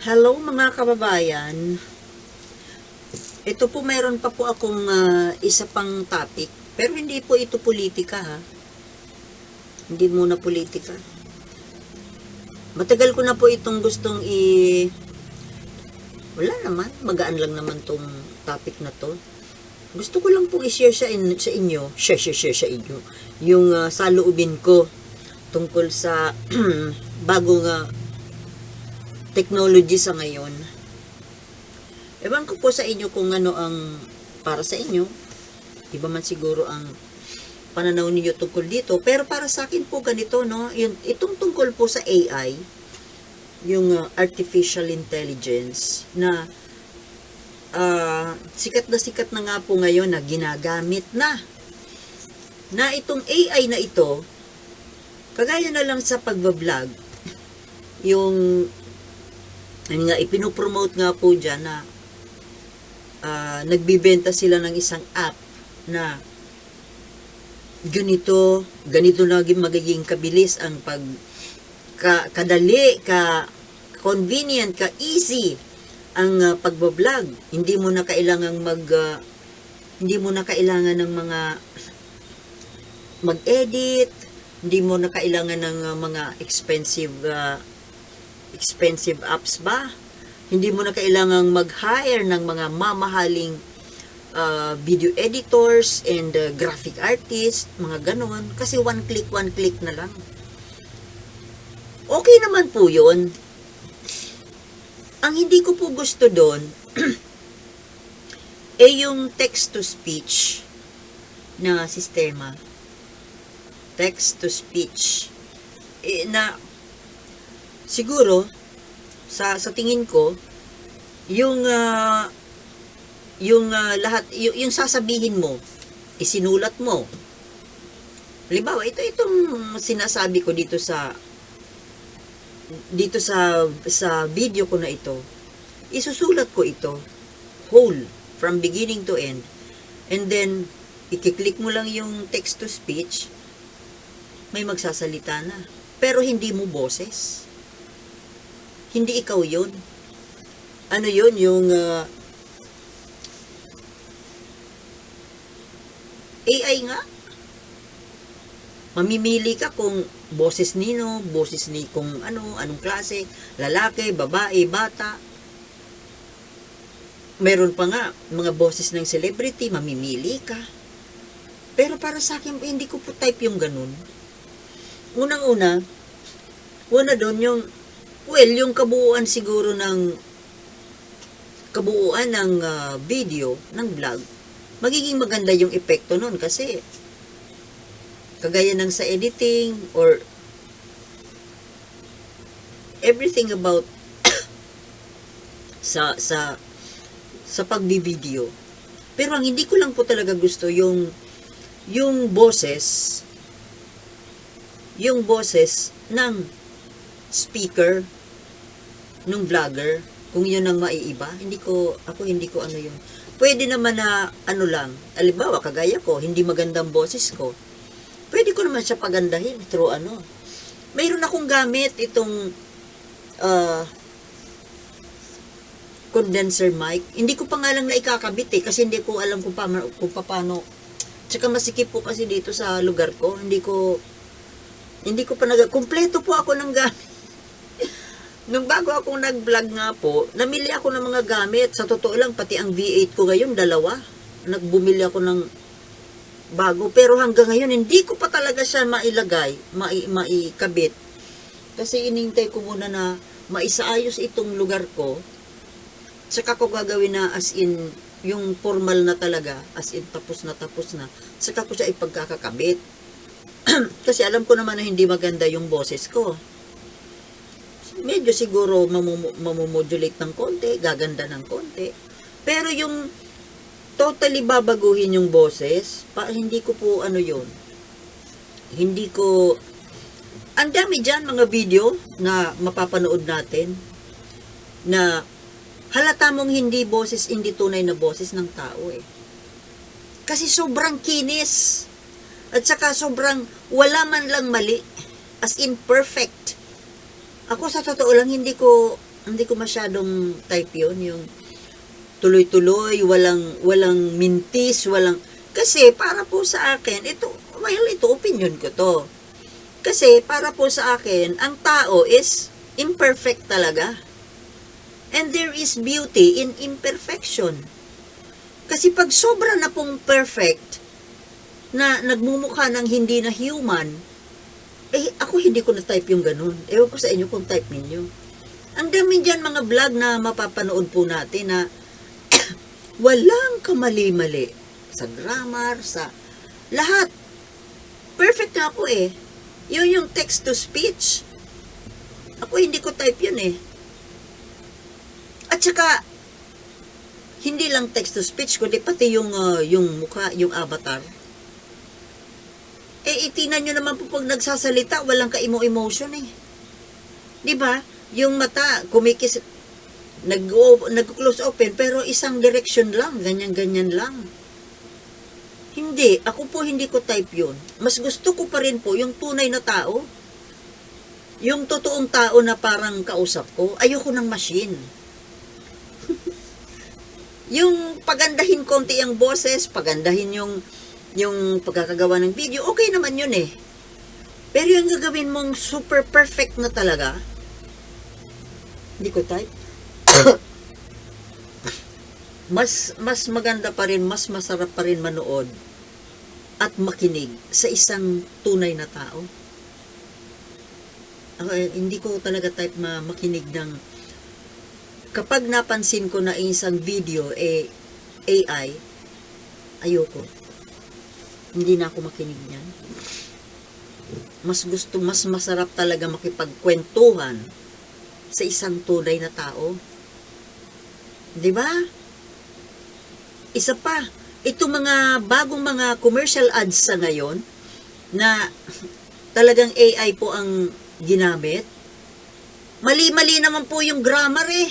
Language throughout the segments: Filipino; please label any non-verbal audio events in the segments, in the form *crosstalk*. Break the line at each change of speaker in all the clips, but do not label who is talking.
Hello mga kababayan. Ito po meron pa po akong ah, isa pang topic. Pero hindi po ito politika ha. Hindi muna politika. Matagal ko na po itong gustong i... Wala naman. Magaan lang naman tong topic na to. Gusto ko lang pong i-share sa, in- sa inyo. Share, share, share sa inyo. Yung uh, saloobin ko tungkol sa *clears throat* bagong ah, technology sa ngayon. Ewan ko po sa inyo kung ano ang para sa inyo. Iba man siguro ang pananaw ninyo tungkol dito. Pero para sa akin po ganito, no? Yung, itong tungkol po sa AI, yung uh, artificial intelligence, na ah, sikat na sikat na nga po ngayon na ginagamit na. Na itong AI na ito, kagaya na lang sa pagbablog, yung yun nga, ipinopromote nga po dyan na ah, nagbibenta sila ng isang app na ganito, ganito na magiging kabilis ang pag ka, kadali, ka convenient, ka easy ang uh, pagbablog. Hindi mo na kailangang mag ah, hindi mo na kailangan ng mga mag-edit, hindi mo na kailangan ng ah, mga expensive ah, expensive apps ba? Hindi mo na kailangang mag-hire ng mga mamahaling uh, video editors and uh, graphic artists, mga ganon. Kasi one click, one click na lang. Okay naman po yun. Ang hindi ko po gusto doon, *clears throat* eh yung text-to-speech na sistema. Text-to-speech. Eh, na siguro sa sa tingin ko yung ah, yung ah, lahat yung, yung sasabihin mo isinulat mo. Halimbawa ito itong sinasabi ko dito sa dito sa sa video ko na ito isusulat ko ito whole from beginning to end. And then ikiklik mo lang yung text to speech may magsasalita na. Pero hindi mo boses hindi ikaw yun. Ano yun? Yung uh, AI nga. Mamimili ka kung boses nino, boses ni kung ano, anong klase, lalaki, babae, bata. Meron pa nga, mga boses ng celebrity, mamimili ka. Pero para sa akin, hindi ko po type yung ganun. Unang-una, una doon yung Well, yung kabuuan siguro ng kabuuan ng ah, video, ng vlog, magiging maganda yung epekto nun kasi kagaya ng sa editing or everything about *coughs* sa sa sa pagbi-video. Pero ang hindi ko lang po talaga gusto yung yung boses yung boses ng speaker nung vlogger kung yun ang maiiba? Hindi ko ako hindi ko ano yun. Pwede naman na ano lang alibawa kagaya ko hindi magandang boses ko pwede ko naman siya pagandahin through ano. Mayroon akong gamit itong uh, condenser mic. Hindi ko pa nga lang naikakabit eh kasi hindi ko alam kung, pa, kung paano tsaka masikip po kasi dito sa lugar ko hindi ko hindi ko pa nag kumpleto po ako ng gamit Nung bago akong nag-vlog nga po, namili ako ng mga gamit. Sa totoo lang, pati ang V8 ko ngayon, dalawa. Nagbumili ako ng bago. Pero hanggang ngayon, hindi ko pa talaga siya mailagay, mai, maikabit. Kasi inintay ko muna na maisaayos itong lugar ko. Saka ko gagawin na as in, yung formal na talaga, as in tapos na tapos na. Saka ko siya ipagkakakabit. *clears throat* Kasi alam ko naman na hindi maganda yung boses ko medyo siguro mamu- ng konti, gaganda ng konti. Pero yung totally babaguhin yung boses, pa, hindi ko po ano yun. Hindi ko, ang dami dyan mga video na mapapanood natin na halata mong hindi boses, hindi tunay na boses ng tao eh. Kasi sobrang kinis. At saka sobrang wala man lang mali. As in perfect. Ako sa totoo lang, hindi ko Hindi ko masyadong type yun, yung tuloy-tuloy, walang, walang mintis, walang, kasi para po sa akin, ito, well, ito opinion ko to. Kasi para po sa akin, ang tao is imperfect talaga. And there is beauty in imperfection. Kasi pag sobra na pong perfect, na nagmumukha ng hindi na human, eh, ako hindi ko na-type yung ganun. Ewan ko sa inyo kung type ninyo. Ang dami dyan mga vlog na mapapanood po natin na *coughs* walang kamali-mali sa grammar, sa lahat. Perfect nga po eh. Yun yung text to speech. Ako hindi ko type yun eh. At saka, hindi lang text to speech, kundi pati yung, ah, yung mukha, yung avatar. Eh, itinan nyo naman po pag nagsasalita, walang ka-emo-emotion eh. Di ba? Yung mata, kumikis, nag nag-close open, pero isang direction lang, ganyan-ganyan lang. Hindi, ako po hindi ko type yun. Mas gusto ko pa rin po yung tunay na tao. Yung totoong tao na parang kausap ko, ayoko ng machine. *laughs* yung pagandahin konti ang boses, pagandahin yung yung pagkakagawa ng video, okay naman yun eh. Pero yung gagawin mong super perfect na talaga, hindi ko type. *coughs* mas mas maganda pa rin, mas masarap pa rin manood at makinig sa isang tunay na tao. Ako, eh, hindi ko talaga type ma makinig ng kapag napansin ko na isang video eh AI, ayoko. Hindi na ako makinig niyan. Mas gusto, mas masarap talaga makipagkwentuhan sa isang tunay na tao. 'Di ba? Isa pa, ito mga bagong mga commercial ads sa ngayon na talagang AI po ang ginamit. Mali-mali naman po yung grammar eh.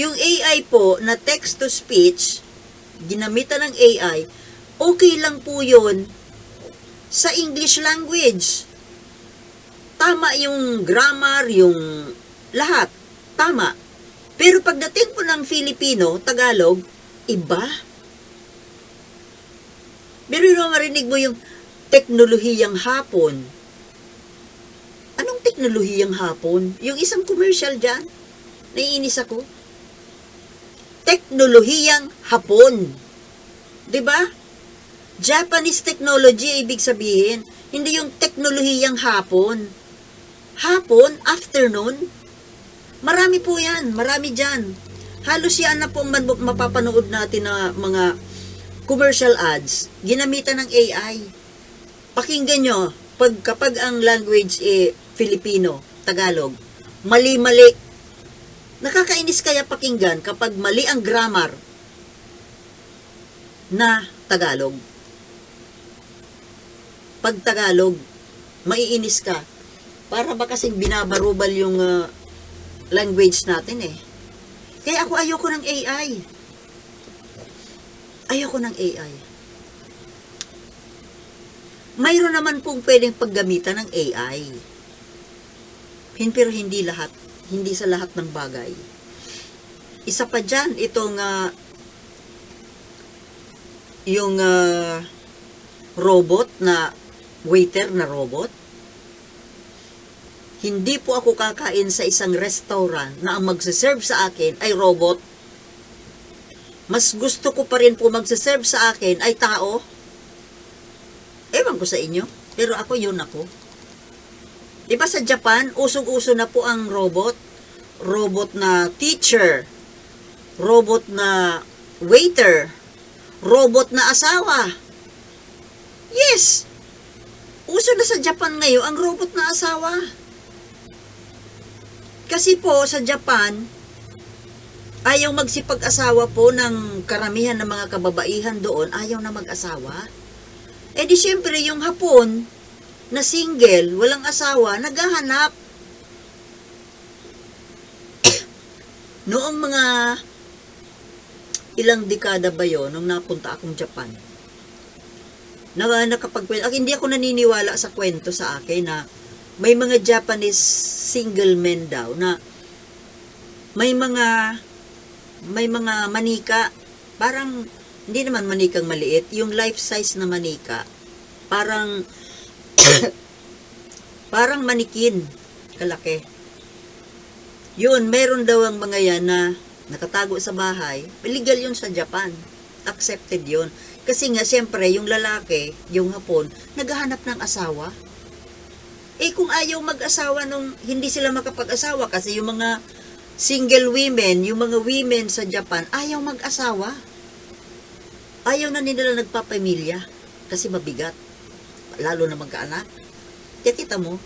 Yung AI po na text to speech, ginamitan ng AI, okay lang po yun sa English language. Tama yung grammar, yung lahat. Tama. Pero pagdating po ng Filipino, Tagalog, iba. Pero yun marinig mo yung teknolohiyang hapon. Anong teknolohiyang hapon? Yung isang commercial dyan. Naiinis ako. Teknolohiyang hapon. 'Di ba? Japanese technology ibig sabihin, hindi yung teknolohiyang hapon. Hapon, afternoon. Marami po 'yan, marami diyan. Halos yan na po mapapanood natin na mga commercial ads, ginamitan ng AI. Pakinggan nyo, pag, kapag ang language eh Filipino, Tagalog, mali-mali. Nakakainis kaya pakinggan kapag mali ang grammar na Tagalog. Pag Tagalog, maiinis ka. Para ba kasing binabarubal yung ah, language natin eh. Kaya ako ayoko ng AI. Ayoko ng AI. Mayroon naman pong pwedeng paggamitan ng AI. Pero hindi lahat. Hindi sa lahat ng bagay. Isa pa dyan, itong ah, yung ah, robot na waiter na robot. Hindi po ako kakain sa isang restaurant na ang magsaserve sa akin ay robot. Mas gusto ko pa rin po magsaserve sa akin ay tao. Ewan ko sa inyo, pero ako yun ako. Di ba sa Japan, usog-uso na po ang robot? Robot na teacher, robot na waiter, robot na asawa. Yes! Uso na sa Japan ngayon ang robot na asawa. Kasi po sa Japan, ayaw magsipag-asawa po ng karamihan ng mga kababaihan doon, ayaw na mag-asawa. Eh di syempre yung Hapon, na single, walang asawa, naghahanap. *coughs* Noong mga ilang dekada ba yon nung napunta akong Japan, na nakapagkwento, ah, hindi ako naniniwala sa kwento sa akin na may mga Japanese single men daw na may mga may mga manika. Parang hindi naman manikang maliit. Yung life size na manika parang *coughs* parang manikin kalaki. Yun meron daw ang mga yan na nakatago sa bahay. Legal yun sa Japan. Accepted yun kasi nga siyempre yung lalaki yung hapon naghahanap ng asawa eh kung ayaw mag-asawa nung hindi sila makapag-asawa kasi yung mga single women, yung mga women sa Japan, ayaw mag-asawa. Ayaw na nila nagpapamilya kasi mabigat. Lalo na magkaanak. Kaya kita mo,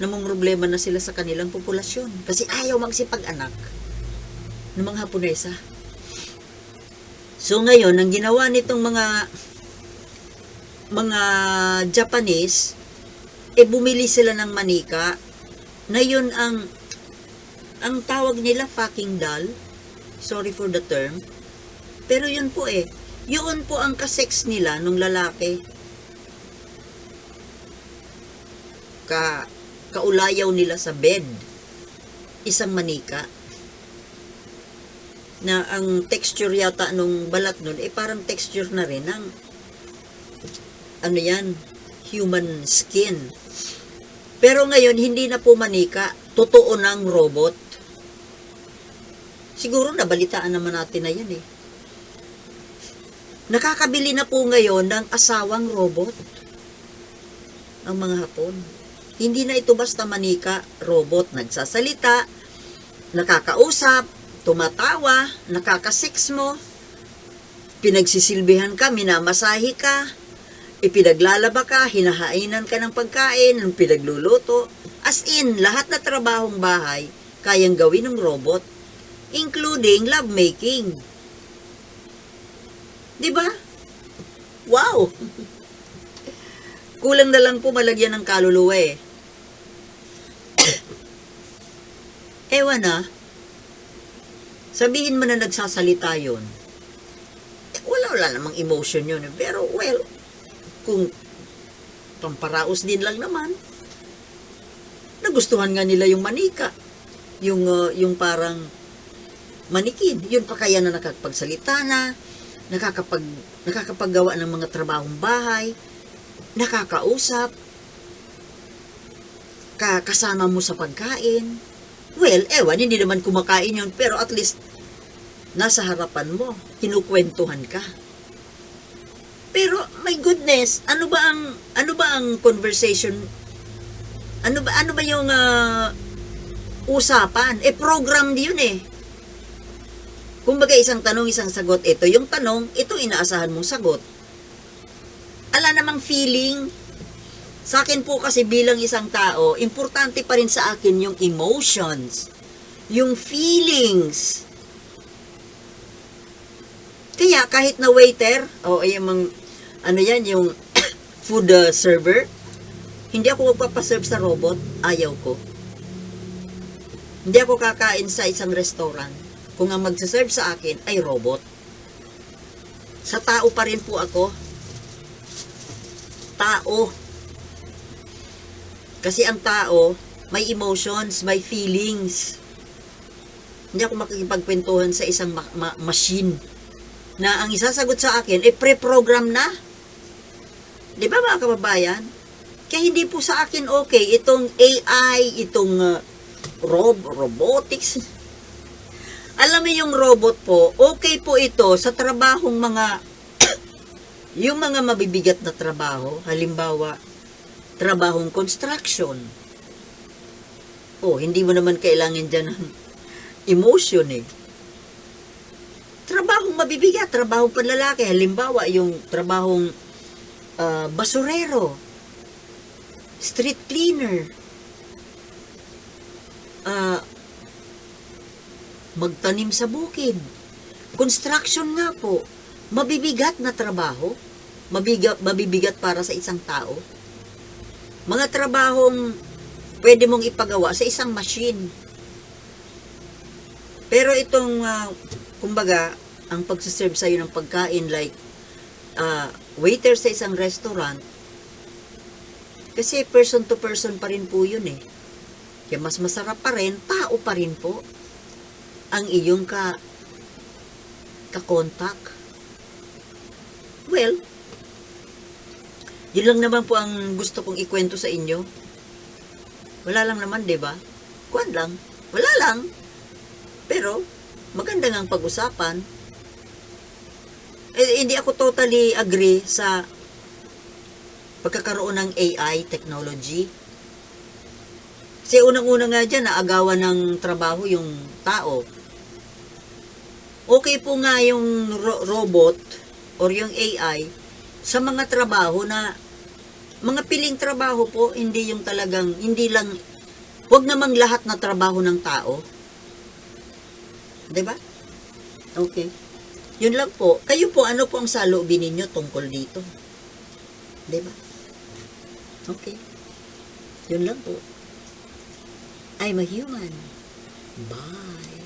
namang problema na sila sa kanilang populasyon kasi ayaw magsipag-anak ng mga Haponesa. So ngayon, ang ginawa nitong mga mga Japanese, eh bumili sila ng manika na yun ang ang tawag nila fucking doll. Sorry for the term. Pero yun po eh. Yun po ang kasex nila nung lalaki. Ka kaulayaw nila sa bed. Isang manika. Na ang texture yata nung balat nun, eh parang texture na rin ng ano yan, human skin. Pero ngayon, hindi na po manika. Totoo ng robot. Siguro nabalitaan naman natin na yan eh. Nakakabili na po ngayon ng asawang robot. Ang mga hapon. Hindi na ito basta manika, robot. Nagsasalita, nakakausap, tumatawa, nakakasix mo, pinagsisilbihan ka, minamasahi ka, ipinaglalaba ka, hinahainan ka ng pagkain, ng pinagluluto. As in, lahat na trabahong bahay, kayang gawin ng robot, including lovemaking. Di ba? Wow! *laughs* Kulang na lang po malagyan ng kaluluwa eh. *coughs* Ewan na, sabihin mo na nagsasalita yon. Wala, wala namang emotion yun. Pero, well, kung pamparaos din lang naman, nagustuhan nga nila yung manika. Yung, uh, yung parang manikin. Yun pa kaya na nakakapagsalita na, nakakapag, nakakapaggawa ng mga trabahong bahay, nakakausap, ka, kasama mo sa pagkain. Well, ewan, hindi naman kumakain yun, pero at least, nasa harapan mo, kinukwentuhan ka. Pero my goodness, ano ba ang ano ba ang conversation? Ano ba ano ba yung ah, usapan? Eh program yun eh. Kumbaga isang tanong, isang sagot. Ito yung tanong, ito inaasahan mong sagot. Ala namang feeling. Sa akin po kasi bilang isang tao, importante pa rin sa akin yung emotions, yung feelings. Kaya kahit na waiter, o oh, yung mga, ano yan, yung *coughs* food uh, server, hindi ako magpapaserve sa robot, ayaw ko. Hindi ako kakain sa isang restaurant kung ang magsaserve sa akin ay robot. Sa tao pa rin po ako. Tao. Kasi ang tao, may emotions, may feelings. Hindi ako makikipagkwentuhan sa isang ma- ma- machine na ang isasagot sa akin ay pre-program na. Di ba mga kababayan? Kaya hindi po sa akin okay itong AI, itong uh, rob robotics. *laughs* Alam mo yung robot po, okay po ito sa trabahong mga *coughs* yung mga mabibigat na trabaho, halimbawa, trabahong construction. Oh, hindi mo naman kailangan dyan ng emotion eh trabahong mabibigat, trabahong panlalaki. Halimbawa, yung trabahong uh, basurero, street cleaner, uh, magtanim sa bukid, construction nga po, mabibigat na trabaho, mabigat, mabibigat para sa isang tao. Mga trabahong pwede mong ipagawa sa isang machine. Pero itong, uh, kumbaga, ang pagsaserve sa'yo ng pagkain like uh, waiter sa isang restaurant, kasi person to person pa rin po yun eh. Kaya mas masarap pa rin, tao pa rin po ang iyong ka ka-contact. Well, yun lang naman po ang gusto kong ikwento sa inyo. Wala lang naman, 'di ba? Kuan lang. Wala lang. Pero maganda ngang pag-usapan. Eh, hindi ako totally agree sa pagkakaroon ng AI technology. Kasi unang-una nga dyan, naagawan ng trabaho yung tao. Okay po nga yung ro- robot or yung AI sa mga trabaho na mga piling trabaho po, hindi yung talagang, hindi lang, wag namang lahat na trabaho ng tao. ba? Okay. Yun lang po. Kayo po, ano po ang saloobin ninyo tungkol dito? 'Di ba? Okay. Yun lang po. I'm a human. Bye.